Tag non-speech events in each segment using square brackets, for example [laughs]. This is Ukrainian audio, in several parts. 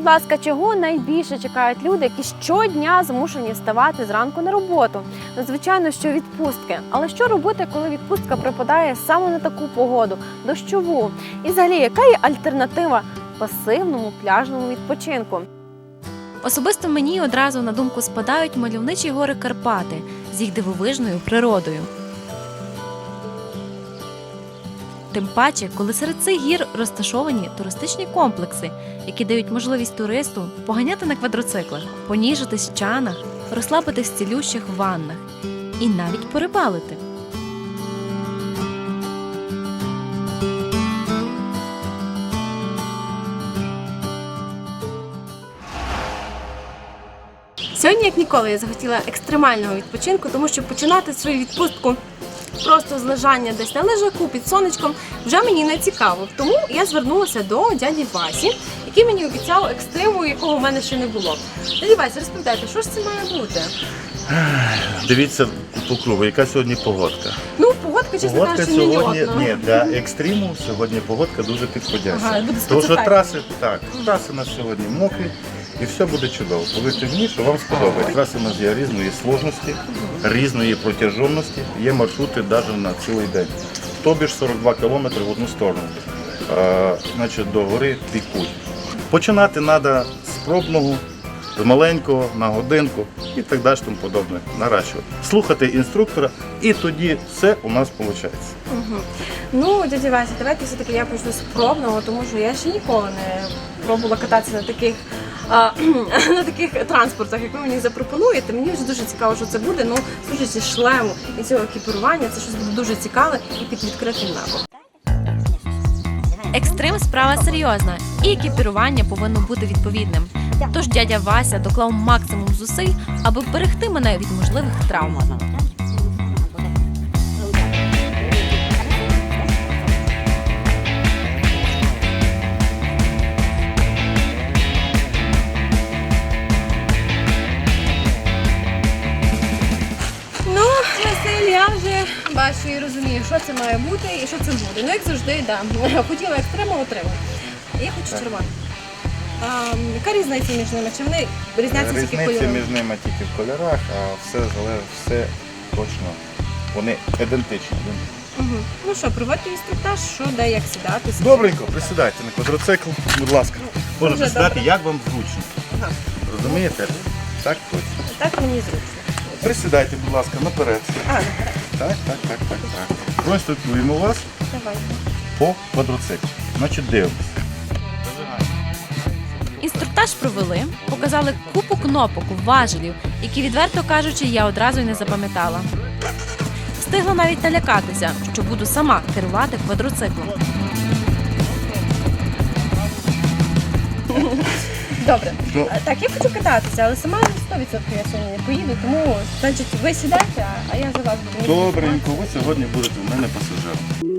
будь ласка, чого найбільше чекають люди, які щодня змушені вставати зранку на роботу? Ну, звичайно, що відпустки. Але що робити, коли відпустка припадає саме на таку погоду, дощову? І взагалі, яка є альтернатива пасивному пляжному відпочинку? Особисто мені одразу на думку спадають мальовничі гори Карпати з їх дивовижною природою. Тим паче, коли серед цих гір розташовані туристичні комплекси, які дають можливість туристу поганяти на квадроциклах, поніжитись в чанах, розслабитись в цілющих ваннах і навіть порибалити. Сьогодні, як ніколи, я захотіла екстремального відпочинку, тому що починати свою відпустку просто з лежання десь на лежаку під сонечком вже мені не цікаво. Тому я звернулася до дяді Васі, який мені обіцяв екстриму, якого в мене ще не було. Дяді Вася, розповідайте, що ж це має бути? Дивіться по кругу, яка сьогодні погодка. Ну, погодка, чесно Погодка кажучи, сьогодні ні, для екстриму сьогодні погодка дуже підходяща. Ага, буде Тому що траси, так, траси у нас сьогодні мокрі і все буде чудово. Мені, що вам сподобається. Траси у нас є різної сложності, різної протяжності. Є маршрути навіть на цілий день. Тобі ж 42 кілометри в одну сторону. Е, значить, до гори пікуть. Починати треба з пробного, з маленького на годинку і так далі тому подобне. Наращувати. Слухати інструктора, і тоді все у нас виходить. Ну, дядя Вася, давайте все-таки я почну з пробного, тому що я ще ніколи не пробувала кататися на таких. [clears throat] на таких транспортах, як ви мені запропонуєте, мені вже дуже цікаво, що це буде. Ну, слушайте, шлему і цього екіпірування, це щось буде дуже цікаве і під відкритим небом. Екстрим справа серйозна, і екіпірування повинно бути відповідним. Тож дядя Вася доклав максимум зусиль, аби вберегти мене від можливих травм. Розумію, що це має бути і що це буде. Ну, як завжди, да. [laughs] Хотіла екстрему отримати. Я хочу червоний. А, яка різниця між ними? Чи вони різняться тільки Різниця кольором? між ними тільки в кольорах, а все залежить, все точно. Вони ідентичні. Угу. Ну що, проводьте інструктаж, що де як сідати. Добренько, присідайте на квадроцикл, будь ласка. Можна Дуже присідати, добре. як вам зручно. Ага. Розумієте? Так точно. Так мені зручно. Присідайте, будь ласка, наперед. А, наперед. Так, так, так, так, так. Проінструктуємо вас Давай. по квадроциклу. Значить, дивимося. Інструктаж провели, показали купу кнопок, важелів, які, відверто кажучи, я одразу й не запам'ятала. Встигла навіть налякатися, що буду сама керувати квадроциклом. Добре. Ну. Так, я хочу кататися, але сама 100% я сьогодні не поїду, тому значить ви сідайте, а- я за вас буду. Добренько, ви сьогодні будете в мене пасажиром.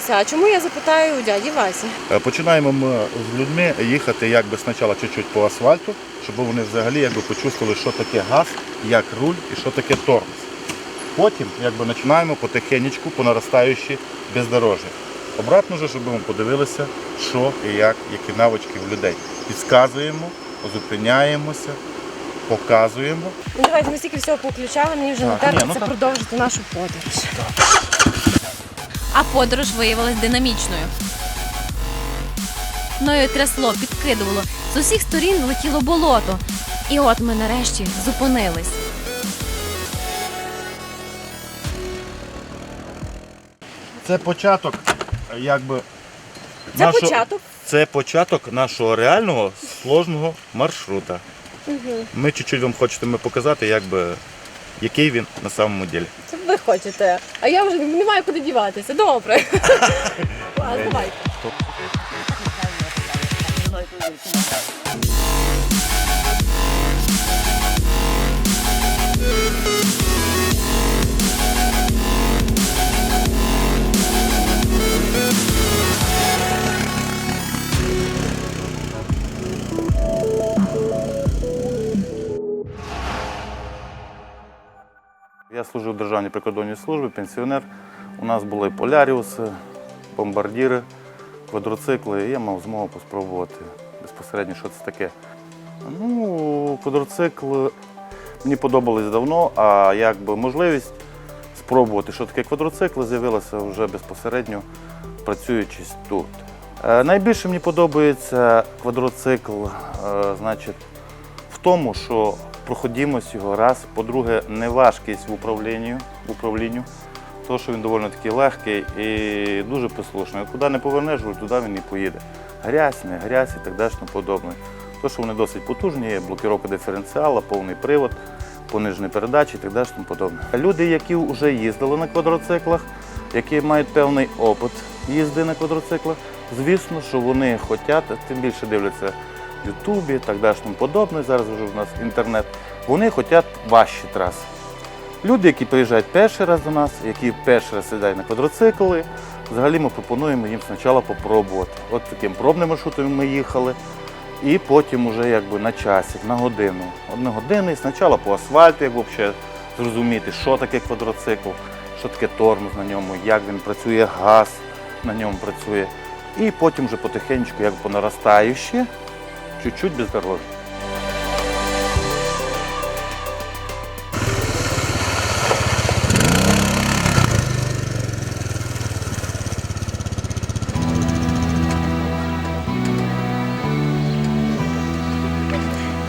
Зупинилися. А чому я запитаю у дяді Васі? Е, Починаємо ми з людьми їхати якби спочатку чуть-чуть по асфальту, щоб вони взагалі якби почувствували, що таке газ, як руль і що таке тормоз. Потім якби починаємо потихенечку, по наростаючій бездорожжя. Обратно вже, щоб ми подивилися, що і як, які навички в людей. Підказуємо, зупиняємося, показуємо. Ну давайте ми стільки всього повключали, мені вже не Так, терпиться ну продовжити нашу подорож. А подорож виявилась динамічною. Мною трясло, підкидувало, з усіх сторін летіло болото. І от ми нарешті зупинились. Це початок, якби. Це нашого- початок. Це початок нашого реального сложного маршрута. Ми чуть-чуть вам хочемо показати, якби, який він на самому ділі. Це ви хочете. А я вже не маю куди діватися. Добре. [laughs] Давайте. Служив в Державній прикордонній службі, пенсіонер. У нас були поляріуси, бомбардіри, квадроцикли, і я мав змогу спробувати безпосередньо, що це таке. Ну, квадроцикл мені подобались давно, а якби можливість спробувати, що таке квадроцикл, з'явилася вже безпосередньо працюючи тут. Е, Найбільше мені подобається квадроцикл, е, значить, в тому, що проходимость його раз. По-друге, не важкість в управлінні, в управлінню, тому що він доволі таки легкий і дуже послушний. Куди не повернеш, туди він і поїде. Грязь, не грязь і так далі подобне. То, що вони досить потужні, є блокировка диференціала, повний привод, понижені передачі і так далі подобне. Люди, які вже їздили на квадроциклах, які мають певний опит їзди на квадроциклах, звісно, що вони хочуть, тим більше дивляться Ютубі так далі подобне. Зараз вже в нас інтернет. Вони хочуть важчі траси. Люди, які приїжджають перший раз до нас, які перший раз сідають на квадроцикли, взагалі ми пропонуємо їм спочатку попробувати. От таким пробним маршрутом ми їхали, і потім вже якби на часик, на годину. Одну годину і спочатку по асфальту, як взагалі зрозуміти, що таке квадроцикл, що таке тормоз на ньому, як він працює, газ на ньому працює. І потім вже потихеньку, як по наростаючі, чуть-чуть бездорожжя.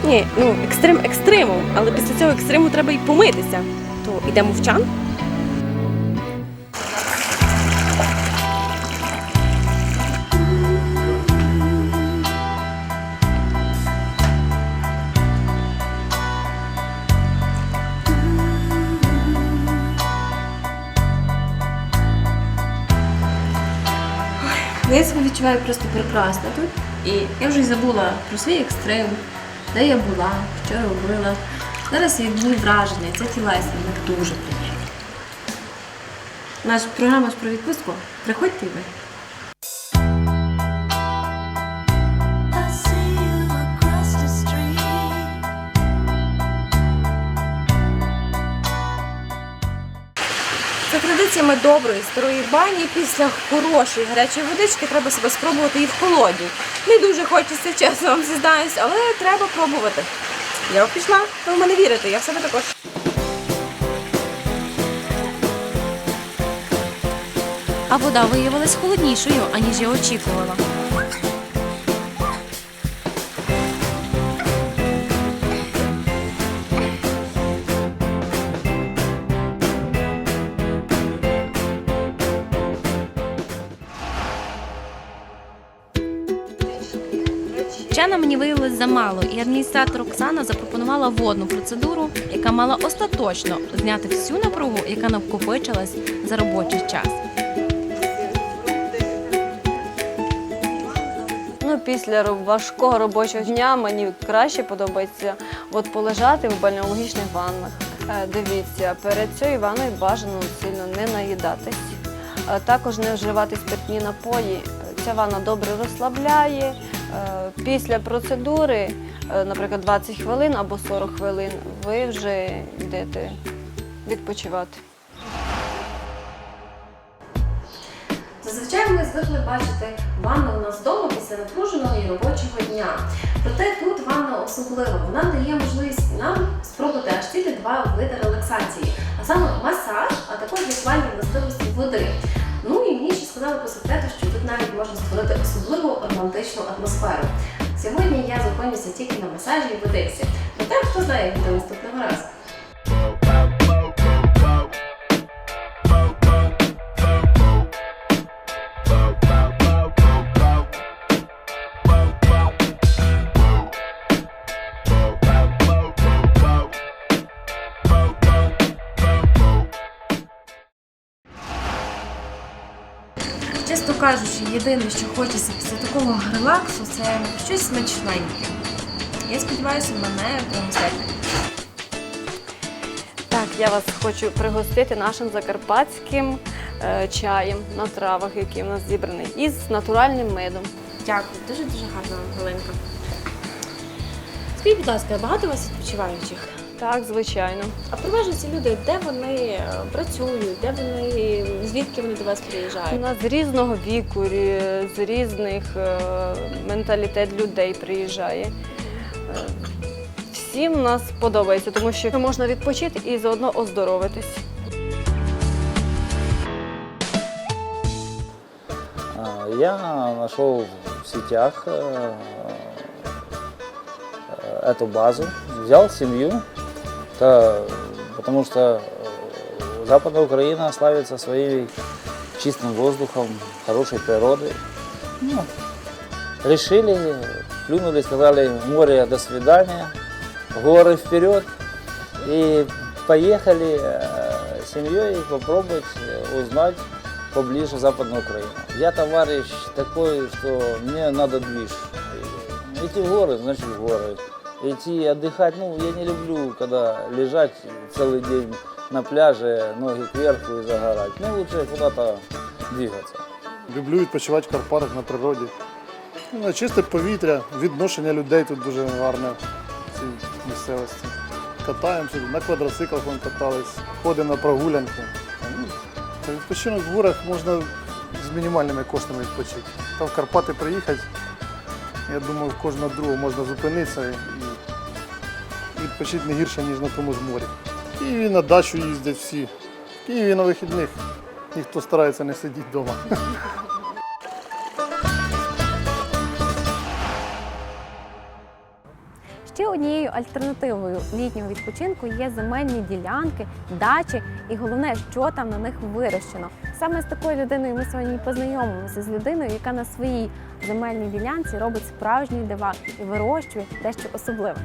Ні, ну екстрим екстримом, але після цього екстриму треба і помитися. То йдемо в себе просто прекрасно тут. І я вже забула про свій екстрим, де я була, що робила. Зараз є мої враження, це тілесне, мені дуже приємно. Наша програма про відпустку. Приходьте і ви. За доброї старої бані після хорошої гарячої водички треба себе спробувати і в холоді. Не дуже хочеться, чесно вам зізнаюсь, але треба пробувати. Я пішла, ви в мене вірите, я в себе також. А вода виявилась холоднішою, аніж я очікувала. Чана мені виявилось замало, і адміністратор Оксана запропонувала водну процедуру, яка мала остаточно зняти всю напругу, яка накопичилась за робочий час. Ну, після важкого робочого дня мені краще подобається от полежати в бальнеологічних ваннах. Е, Дивіться, перед цією ванною бажано сильно не наїдатись, Е, також не вживати спиртні напої. Ця ванна добре розслабляє. Е, Після процедури, е, наприклад, 20 хвилин або 40 хвилин, ви вже йдете відпочивати. Зазвичай ми звикли бачити ванну у нас вдома після напруженого і робочого дня. Проте тут ванна особлива. Вона дає можливість нам спробувати аж цілі два види релаксації, а саме масаж, а також лікувальні властивості води. Ну і мені сказали по секрету, що тут навіть можна створити особливу романтичну атмосферу. Сьогодні я зупинюся тільки на масажі і Одесі, Проте хто знає, до наступного разу. Кажучи, єдине, що хочеться після такого релаксу, це щось смачненьке. Я сподіваюся, мене пригостять. Так, я вас хочу пригостити нашим закарпатським е, чаєм на травах, який у нас зібраний, із натуральним медом. Дякую, дуже дуже гарна вам Галинка. Скажіть, будь ласка, багато у вас відпочиваючих? Так, звичайно. А переважно ці люди, де вони е, працюють, де вони, звідки вони до вас У приїжджають? нас з різного віку, рі- з різних е, менталітет людей приїжджає. Е, Всім нас подобається, тому що можна відпочити і заодно оздоровитись. А, Я нашел в сетях э, э, эту базу, взял семью, та- потому что э, Западная Украина славится своим чистым воздухом, хорошей природой. Ну, решили, плюнули, сказали море до свидания, горы вперед и поехали э, с семьей попробовать э, узнать поближе Западную Украину. Я товарищ такой, что мне надо движ. Идти в горы, значит в горы. Идти отдыхать, ну, я не люблю, когда лежать целый день на пляже, ноги кверху и загорать. Ну, лучше куда-то двигаться. Люблю відпочивати в Карпатах на природі. Ну, Чисте повітря, відношення людей тут дуже гарне в цій місцевості. Катаємося, на квадроциклах вон катались, ходимо на прогулянки. Ну, та Відпочинок в горах можна з мінімальними коштами відпочити. Там в Карпати приїхати, я думаю, в кожного другого можна зупинитися відпочити не гірше, ніж на тому ж морі. В Києві на дачу їздять всі. В Києві на вихідних ніхто старається не сидіти вдома. Ще однією альтернативою літнього відпочинку є земельні ділянки, дачі і головне, що там на них вирощено. Саме з такою людиною ми сьогодні познайомимося з людиною, яка на своїй земельній ділянці робить справжні дива і вирощує дещо особливе.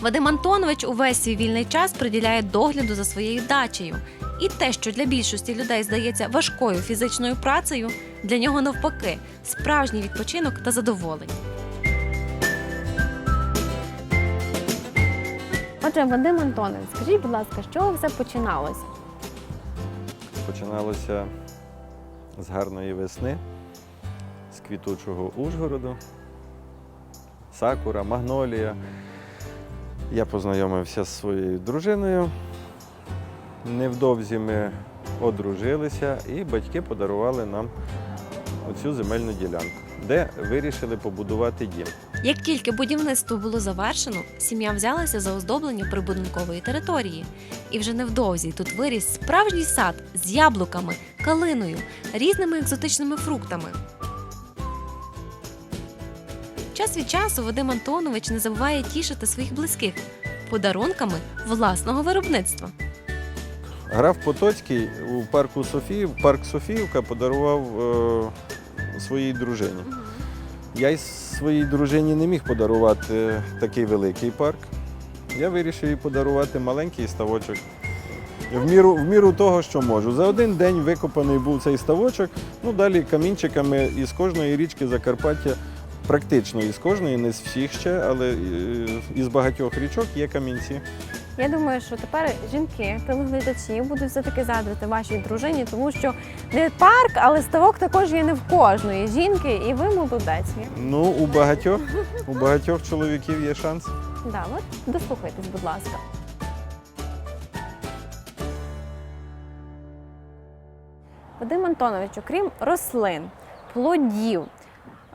Вадим Антонович увесь свій вільний час приділяє догляду за своєю дачею. І те, що для більшості людей здається важкою фізичною працею, для нього навпаки справжній відпочинок та задоволення. Отже, Вадим Антонович, скажіть, будь ласка, з чого все починалося? Починалося з гарної весни, з квітучого Ужгороду, Сакура, Магнолія. Я познайомився з своєю дружиною. Невдовзі ми одружилися і батьки подарували нам оцю земельну ділянку, де вирішили побудувати дім. Як тільки будівництво було завершено, сім'я взялася за оздоблення прибудинкової території. І вже невдовзі тут виріс справжній сад з яблуками, калиною, різними екзотичними фруктами. Час від часу Вадим Антонович не забуває тішити своїх близьких подарунками власного виробництва. Граф Потоцький у парку Софіїв, парк Софіївка подарував е, своїй дружині. Я й своїй дружині не міг подарувати такий великий парк. Я вирішив їй подарувати маленький ставочок. В міру, в міру того, що можу. За один день викопаний був цей ставочок. Ну, далі камінчиками із кожної річки Закарпаття, практично із кожної, не з всіх ще, але е, із багатьох річок є камінці. Я думаю, що тепер жінки, телеглядачі будуть все-таки згадувати вашій дружині, тому що не парк, але ставок також є не в кожної жінки, і ви молодець. Ну, у багатьох, у багатьох чоловіків є шанс. Да, от дослухайтесь, будь ласка. Вадим Антонович, окрім рослин, плодів,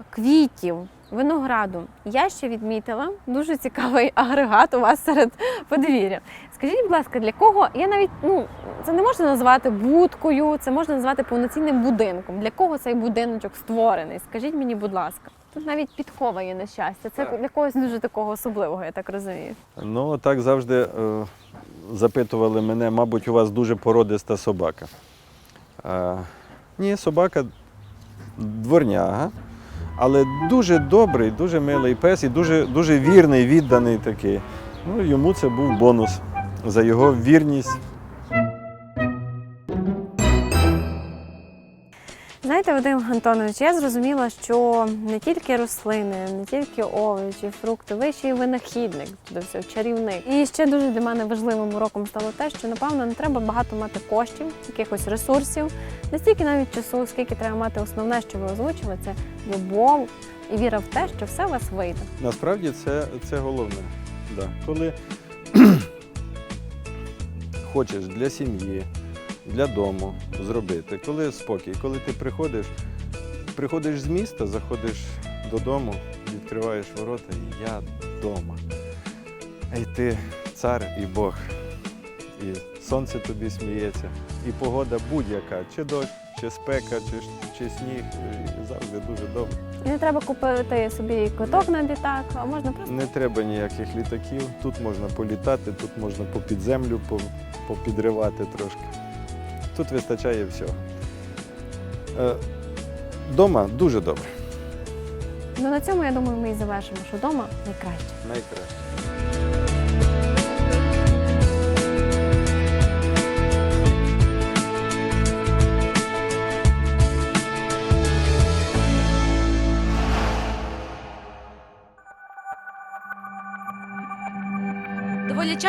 квітів, винограду, я ще відмітила дуже цікавий [laughs] агрегат у вас серед подвір'я. Скажіть, будь ласка, для кого я навіть ну це не можна назвати будкою, це можна назвати повноцінним будинком. Для кого цей будиночок створений? Скажіть мені, будь ласка. Тут навіть підкова є на щастя. Це Так. для когось дуже такого особливого, я так розумію. Ну, так завжди е, запитували мене, мабуть, у вас дуже породиста собака. Е, ні, собака дворняга, але дуже добрий, дуже милий пес і дуже, дуже вірний, відданий такий. Ну, йому це був бонус за його вірність Знаєте, Вадим Антонович, я зрозуміла, що не тільки рослини, не тільки овочі, фрукти, ви ще й винахідник до всього, чарівник. І ще дуже для мене важливим уроком стало те, що напевно не треба багато мати коштів, якихось ресурсів, не стільки навіть часу, скільки треба мати основне, що ви озвучили, це любов і віра в те, що все у вас вийде. Насправді це, це головне. Да. Коли [clears throat] хочеш для сім'ї, для дому зробити, коли спокій, коли ти приходиш, приходиш з міста, заходиш додому, відкриваєш ворота, і я вдома. І ти цар і Бог. І сонце тобі сміється, і погода будь-яка, чи дощ, чи спека, чи, чи сніг, і завжди дуже добре. І не треба купити собі квиток на літак, а можна просто Не треба ніяких літаків. Тут можна політати, тут можна попід землю попідривати трошки. Тут вистачає всього. Е, Дома дуже добре. ну на цьому я думаю, ми і завершимо, що вдома найкраще. Найкраще.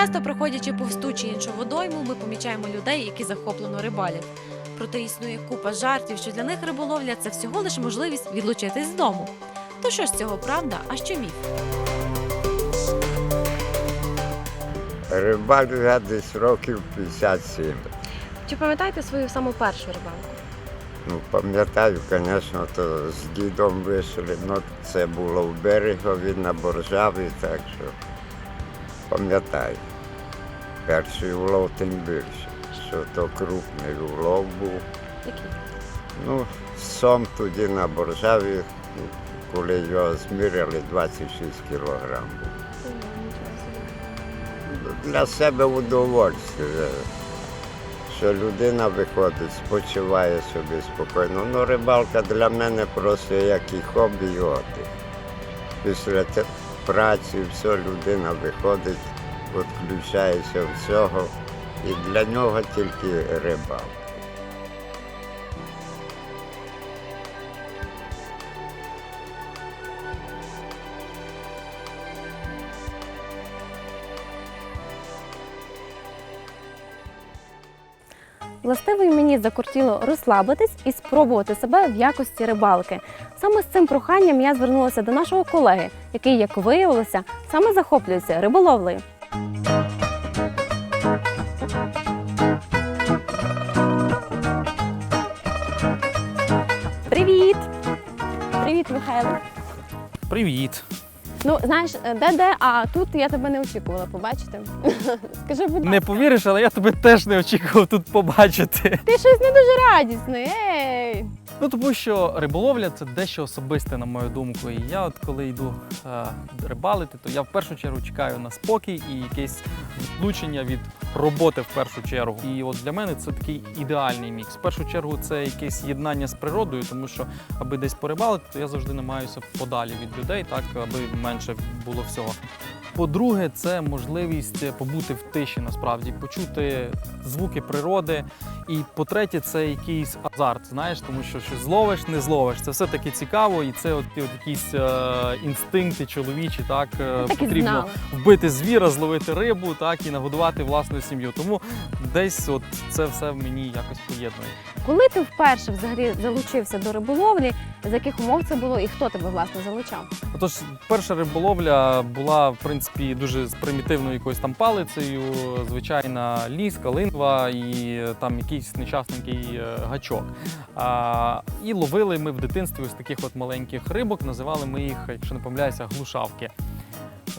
Часто, проходячи повз ту чи іншу водойму, ми помічаємо людей, які захоплено рибалять. Проте існує купа жартів, що для них риболовля це всього лише можливість відлучитись з дому. То що ж з цього правда, а що міф? Рибак я десь років 57. Чи пам'ятаєте свою саму першу рибалку? Ну, пам'ятаю, звісно, то з дідом вийшли. Ну, це було в берегові на боржаві, так що пам'ятаю. Перший улов тим більше, що то крупний улов був. Який? Ну, сом тоді на боржаві, коли його зміряли, 26 кілограм був. Для себе удовольствие, що людина виходить, спочиває собі спокійно. Ну, рибалка для мене просто як і хобі, і отдих. Після праці все, людина виходить, відключається всього. І для нього тільки рибалка. Властиво мені закортіло розслабитись і спробувати себе в якості рибалки. Саме з цим проханням я звернулася до нашого колеги, який, як виявилося, саме захоплюється риболовлею. Привіт. Ну, знаєш, де-де, а тут я тебе не очікувала побачити. [laughs] Скажи, будь Не повіриш, але я тебе теж не очікував тут побачити. ти щось не дуже радісний. Ей! Ну тому що риболовля це дещо особисте, на мою думку. І я, от коли йду е, рибалити, то я в першу чергу чекаю на спокій і якесь відлучення від роботи в першу чергу. І от для мене це такий ідеальний мікс. В першу чергу це якесь єднання з природою, тому що аби десь порибалити, то я завжди намагаюся подалі від людей, так аби менше було всього. По-друге, це можливість побути в тиші, насправді, почути звуки природи. І по-третє, це якийсь азарт, знаєш, тому що що зловиш, не зловиш. Це все таки цікаво, і це от, от якісь е, інстинкти чоловічі, так, е, Так і потрібно знала. вбити звіра, зловити рибу, так і нагодувати власну сім'ю. Тому десь от це все мені якось поєднує. Коли ти вперше взагалі залучився до риболовлі, з яких умов це було і хто тебе власне залучав? Отож, перша риболовля була в принципі дуже з примітивною якоюсь там палицею, звичайна ліска, линва і е, там якийсь нещасненький е, гачок. А, і ловили ми в дитинстві ось таких от маленьких рибок, називали ми їх, якщо не помиляюся, глушавки.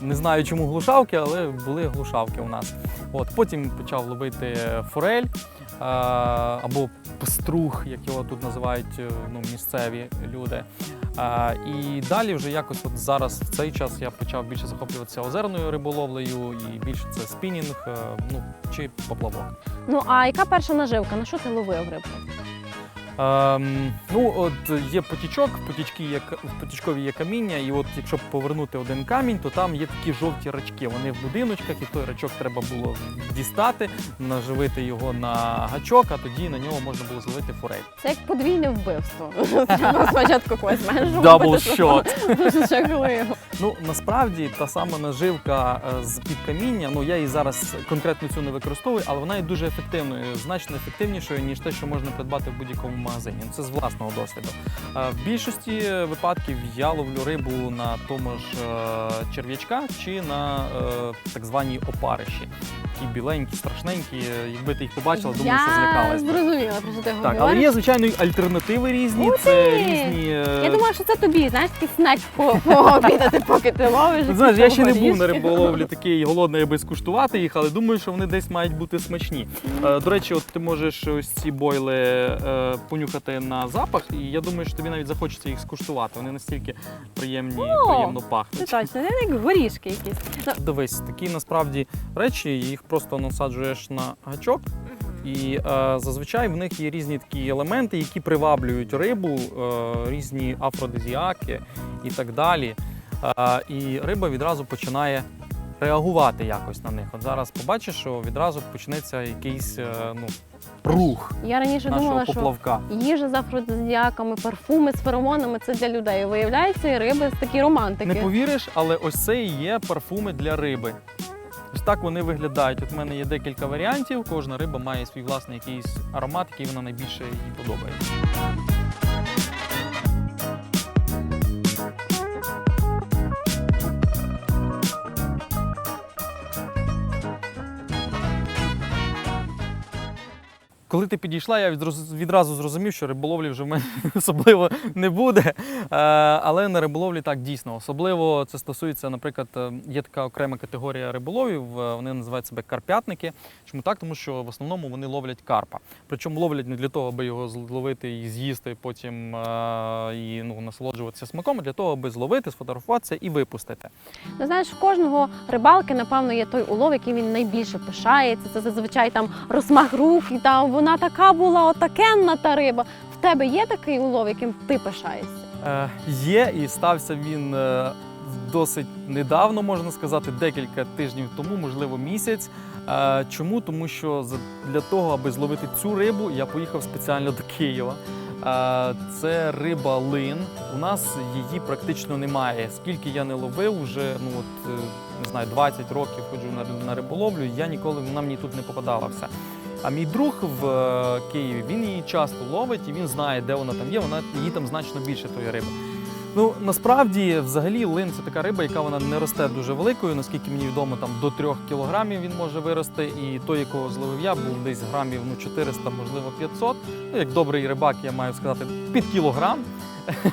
Не знаю, чому глушавки, але були глушавки у нас. От потім почав ловити форель або пеструх, як його тут називають е, ну, місцеві люди. І далі вже якось от зараз в цей час я почав більше захоплюватися озерною риболовлею і більше це спінінг, е, ну чи поплавок. Ну а яка перша наживка? На що ти ловив рибку? Ем, ну, от є потічок, потічки є, в потічкові є каміння, і от якщо повернути один камінь, то там є такі жовті рачки. Вони в будиночках, і той рачок треба було дістати, наживити його на гачок, а тоді на нього можна було зловити форель. Це як подвійне вбивство. Треба спочатку когось зменшувати. Дабл жахливо. Ну насправді та сама наживка е, з під каміння. Ну я її зараз конкретно цю не використовую, але вона є дуже ефективною, значно ефективнішою ніж те, що можна придбати в будь-якому магазині. Це з власного досвіду. Е, В більшості випадків я ловлю рибу на тому ж е, черв'ячка чи на е, так званій опариші. Такі біленькі, страшненькі. Якби ти їх побачила, думаю, що Я злякалась. би. зрозуміла, про що ти Так, але говориш. є звичайно і альтернативи різні. Ух Це ти! різні. е, Я думала, що це тобі, знаєш, такий снеч по- пообідати, поки ти ловиш. Ти Знаєш, я ще не був на риболовлі такий голодний, аби скуштувати їх, але думаю, що вони десь мають бути смачні. Е, До речі, от ти можеш ось ці бойли е, понюхати на запах, і я думаю, що тобі навіть захочеться їх скуштувати. Вони настільки приємні, приємно Це пахнуть. точно, не як горішки якісь. Ну, Дивись, такі насправді речі, їх просто насаджуєш на гачок. І е, зазвичай в них є різні такі елементи, які приваблюють рибу, е, різні афродизіаки і так далі. Е, і риба відразу починає реагувати якось на них. От зараз побачиш, що відразу почнеться якийсь е, ну, рух Я раніше нашого думала, що їжа з афродизіаками, парфуми з феромонами це для людей. Виявляється, і риби такі романтики. Не повіриш, але ось це і є парфуми для риби. Ось так вони виглядають. От в мене є декілька варіантів. Кожна риба має свій власний якийсь аромат, який вона найбільше їй подобається. Коли ти підійшла, я відразу зрозумів, що риболовлі вже в мене [laughs] особливо не буде. Е, Але на риболовлі так дійсно. Особливо це стосується, наприклад, е, є така окрема категорія риболовів, е, вони називають себе карп'ятники. Чому так? Тому що в основному вони ловлять карпа. Причому ловлять не для того, аби його зловити і з'їсти, потім і ну, насолоджуватися смаком, а для того, аби зловити, сфотографуватися і випустити. Ну, знаєш, в кожного рибалки, напевно, є той улов, яким він найбільше пишається. Це зазвичай там розмах рук, і там вона така була, отакенна та риба. В тебе є такий улов, яким ти пишаєшся? Е, є і стався він е, досить недавно, можна сказати, декілька тижнів тому, можливо, місяць. Е, чому? Тому що для того, аби зловити цю рибу, я поїхав спеціально до Києва. Е, це риба лин. У нас її практично немає. Скільки я не ловив, вже ну от е, не знаю, 20 років ходжу на, на риболовлю. Я ніколи вона мені тут не попадалася. А мій друг в е, Києві він її часто ловить і він знає, де вона там є. Вона її там значно більше тої риби. Ну насправді, взагалі, лин це така риба, яка вона не росте дуже великою. Наскільки мені відомо, там до 3 кілограмів він може вирости. І той, якого зловив я, був десь грамів ну 400, можливо, 500. Ну як добрий рибак, я маю сказати, під кілограм.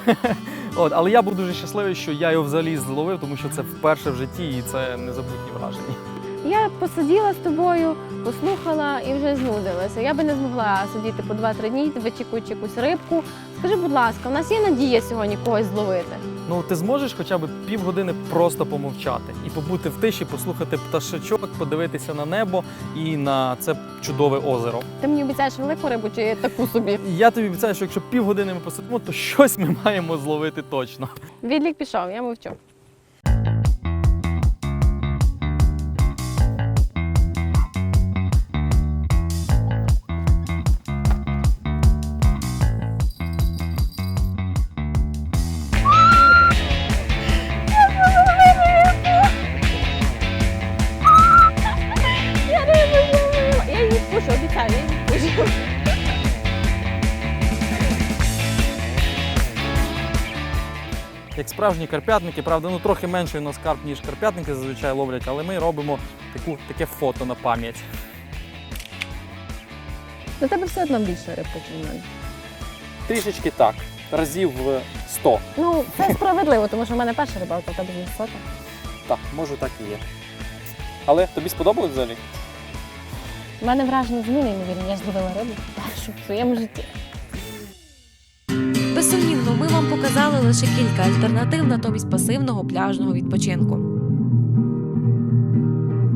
[laughs] От, але я був дуже щасливий, що я його взагалі зловив, тому що це вперше в житті, і це незабутні враження. Я посиділа з тобою, послухала і вже знудилася. Я би не змогла сидіти по 2-3 дні, вичікуючи якусь рибку. Скажи, будь ласка, у нас є надія сьогодні когось зловити? Ну, ти зможеш хоча б півгодини просто помовчати і побути в тиші, послухати пташечок, подивитися на небо і на це чудове озеро. Ти мені обіцяєш велику рибу чи таку собі? Я тобі обіцяю, що якщо півгодини ми посидимо, то щось ми маємо зловити точно. Відлік пішов, я мовчу. Як справжні карп'ятники, правда, ну трохи менший у нас карп, ніж карп'ятники зазвичай ловлять, але ми робимо таку, таке фото на пам'ять. До тебе все одно більше рибка, ніж мене. Трішечки так, разів 100. Ну, це справедливо, тому що в мене перша рибалка, в тебе не сота. Так, може так і є. Але тобі сподобалось взагалі? У мене враження зміни, ймовірно, я ж зловила рибу першу в своєму житті. Безсумнівно, ми вам показали лише кілька альтернатив натомість пасивного пляжного відпочинку.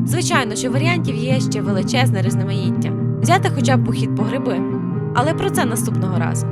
Звичайно, що варіантів є ще величезне різноманіття. Взяти хоча б похід по гриби. Але про це наступного разу.